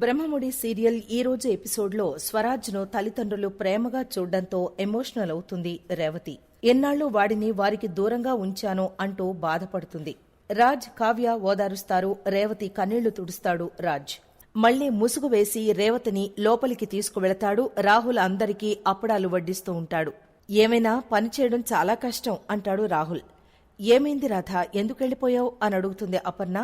Brahmamudi serial ఈ రోజు ఎపిసోడ్లో స్వరాజ్ను తల్లిదండ్రులు ప్రేమగా చూడడంతో ఎమోషనల్ అవుతుంది రేవతి. ఎన్నాళ్ళు వాడిని వారికి దూరంగా ఉంచాను అంటూ బాధపడుతుంది. రాజ్ కావ్య ఓదారుస్తారు రేవతి కన్నీళ్ళు తుడుస్తాడు రాజ్. మళ్ళీ ముసుగు వేసి రేవతిని లోపలికి తీసుకువెళతాడు రాహుల్ అందరికీ అప్పడాలు వడ్డిస్తూ ఉంటాడు. ఏమైనా పనిచేయడం చాలా కష్టం అంటాడు రాహుల్. ఏమైంది రాధ ఎందుకెళ్ళిపోయావు అని అడుగుతుంది అపర్ణ.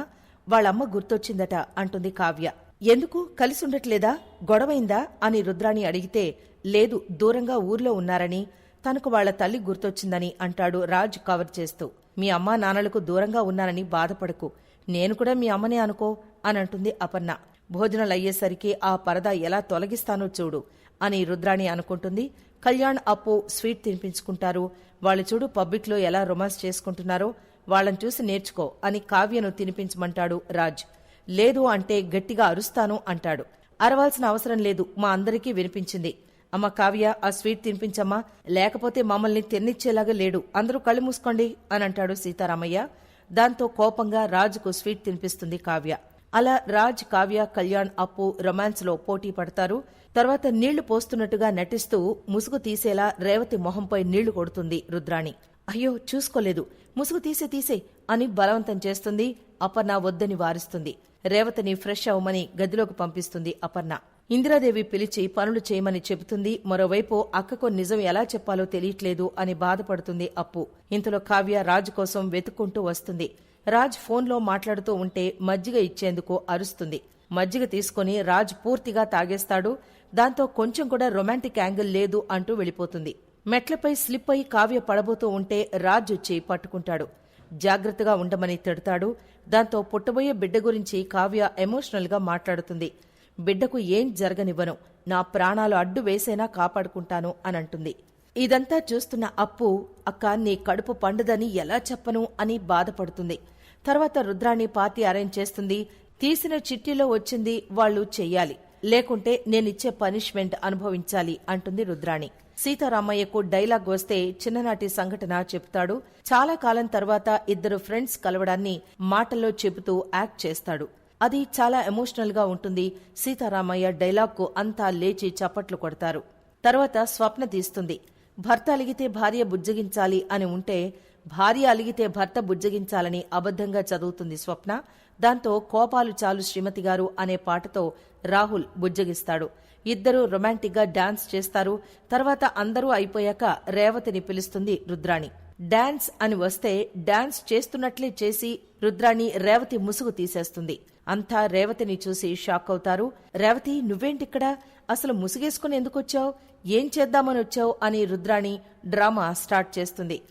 వాళ్ళమ్మ గుర్తొచ్చిందట అంటుంది కావ్య. ఎందుకు కలిసి ఉండట్లేదా గొడవైందా? అని రుద్రాణి అడిగితే లేదు దూరంగా ఊర్లో ఉన్నారని తనకు వాళ్ళ తల్లి గుర్తొచ్చిందని అంటాడు రాజ్ కవర్ చేస్తూ. మీ అమ్మా నాన్నలకు దూరంగా ఉన్నానని బాధపడకు. నేను కూడా మీ అమ్మనే అనుకో అని అంటుంది అపర్ణ. భోజనాలయ్యేసరికి ఆ పరద ఎలా తొలగిస్తానో చూడు అని రుద్రాణి అనుకుంటుంది. కళ్యాణ్ అప్పు స్వీట్ తినిపించుకుంటారు. వాళ్ళు చూడు పబ్లిక్లో ఎలా రొమాన్స్ చేసుకుంటున్నారో వాళ్ళని చూసి నేర్చుకో అని కావ్యను తినిపించమంటాడు రాజ్. లేదు అంటే గట్టిగా అరుస్తాను అంటాడు. అరవాల్సిన అవసరం లేదు మా అందరికీ వినిపించింది. అమ్మ కావ్య ఆ స్వీట్ తినిపించమ్మా లేకపోతే మమ్మల్ని తిన్నిచ్చేలాగా లేడు అందరూ కళ్ళు మూసుకోండి అని అంటాడు సీతారామయ్య. దాంతో కోపంగా రాజుకు స్వీట్ తినిపిస్తుంది కావ్య. అలా రాజ్ కావ్య కళ్యాణ్ అప్పు రొమాన్స్లో పోటీ పడతారు. తర్వాత నీళ్ళు పోస్తున్నట్టుగా నటిస్తూ ముసుగు తీసేలా రేవతి మొహంపై నీళ్ళు కొడుతుంది రుద్రాణి. అయ్యో చూసుకోలేదు. ముసుగు తీసే తీసే. అని బలవంతం చేస్తుంది. అపర్ణ వద్దని వారిస్తుంది. రేవతిని ఫ్రెష్ అవ్వమని గదిలోకి పంపిస్తుంది అపర్ణ. ఇందిరాదేవి పిలిచి పనులు చేయమని చెబుతుంది. మరోవైపు అక్కకు నిజం ఎలా చెప్పాలో తెలియట్లేదు అని బాధపడుతుంది అప్పు. ఇంతలో కావ్య రాజు కోసం వెతుక్కుంటూ వస్తుంది. రాజ్ ఫోన్లో మాట్లాడుతూ ఉంటే మజ్జిగ ఇచ్చేందుకు అరుస్తుంది. మజ్జిగ తీసుకుని రాజ్ పూర్తిగా తాగేస్తాడు. దాంతో కొంచెం కూడా రొమాంటిక్ యాంగిల్ లేదు అంటూ వెళ్ళిపోతుంది. మెట్లపై స్లిప్ అయి కావ్య పడబోతూ ఉంటే రాజ్ వచ్చి పట్టుకుంటాడు. జాగ్రత్తగా ఉండమని తిడతాడు. దాంతో పుట్టబోయే బిడ్డ గురించి కావ్య ఎమోషనల్గా మాట్లాడుతుంది. బిడ్డకు ఏం జరగనివ్వను. నా ప్రాణాలు అడ్డు వేసైనా కాపాడుకుంటాను అని అంటుంది ఇదంతా చూస్తున్న అప్పు అక్క నీ కడుపు పండుదని ఎలా చెప్పను? అని బాధపడుతుంది. తర్వాత రుద్రాణి పార్టీ అరేంజ్ చేస్తుంది. తీసిన చిట్టిలో వచ్చింది వాళ్ళు చెయ్యాలి. లేకుంటే నేనిచ్చే పనిష్మెంట్ అనుభవించాలి అంటుంది రుద్రాణి. సీతారామయ్యకు డైలాగ్ వస్తే చిన్ననాటి సంఘటన చెప్తాడు. చాలా కాలం తర్వాత ఇద్దరు ఫ్రెండ్స్ కలవడాన్ని మాటల్లో చెబుతూ యాక్ట్ చేస్తాడు. అది చాలా ఎమోషనల్గా ఉంటుంది. సీతారామయ్య డైలాగ్కు అంతా లేచి చప్పట్లు కొడతారు. తర్వాత స్వప్న తీస్తుంది. భర్త అలిగితే భార్య బుజ్జగించాలి అని ఉంటే భార్య అలిగితే భర్త బుజ్జగించాలని అబద్ధంగా చదువుతుంది స్వప్న. దాంతో కోపాలు చాలు శ్రీమతి గారు అనే పాటతో రాహుల్ బుజ్జగిస్తాడు. ఇద్దరూ రొమాంటిక్గా డాన్స్ చేస్తారు. తర్వాత అందరూ అయిపోయాక రేవతిని పిలుస్తుంది రుద్రాణి. డాన్స్ అని వస్తే డాన్స్ చేస్తున్నట్లే చేసి రుద్రాణి రేవతి ముసుగు తీసేస్తుంది. అంతా రేవతిని చూసి షాక్ అవుతారు. రేవతి నువ్వేంటిక్కడ? అసలు ముసుగేసుకుని ఎందుకొచ్చావు? ఏం చేద్దామని వచ్చావు అని రుద్రాణి డ్రామా స్టార్ట్ చేస్తుంది.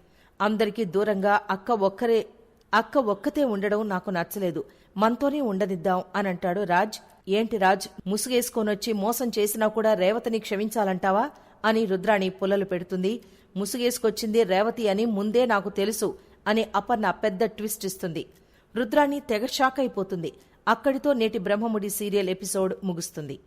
అందరికీ దూరంగా అక్క ఒక్కరే అక్క ఒక్కతే ఉండడం నాకు నచ్చలేదు. మనతోనే ఉండనిద్దాం అని అంటాడు రాజ్. ఏంటి రాజ్ ముసుగేసుకొనొచ్చి మోసం చేసినా కూడా రేవతిని క్షమించాలంటావా అని రుద్రాణి పుల్లలు పెడుతుంది. ముసుగేసుకొచ్చింది రేవతి అని ముందే నాకు తెలుసు అని అపర్ణ పెద్ద ట్విస్ట్ ఇస్తుంది. రుద్రాణి తెగ షాక్ అయిపోతుంది. అక్కడితో నేటి బ్రహ్మముడి సీరియల్ ఎపిసోడ్ ముగుస్తుంది.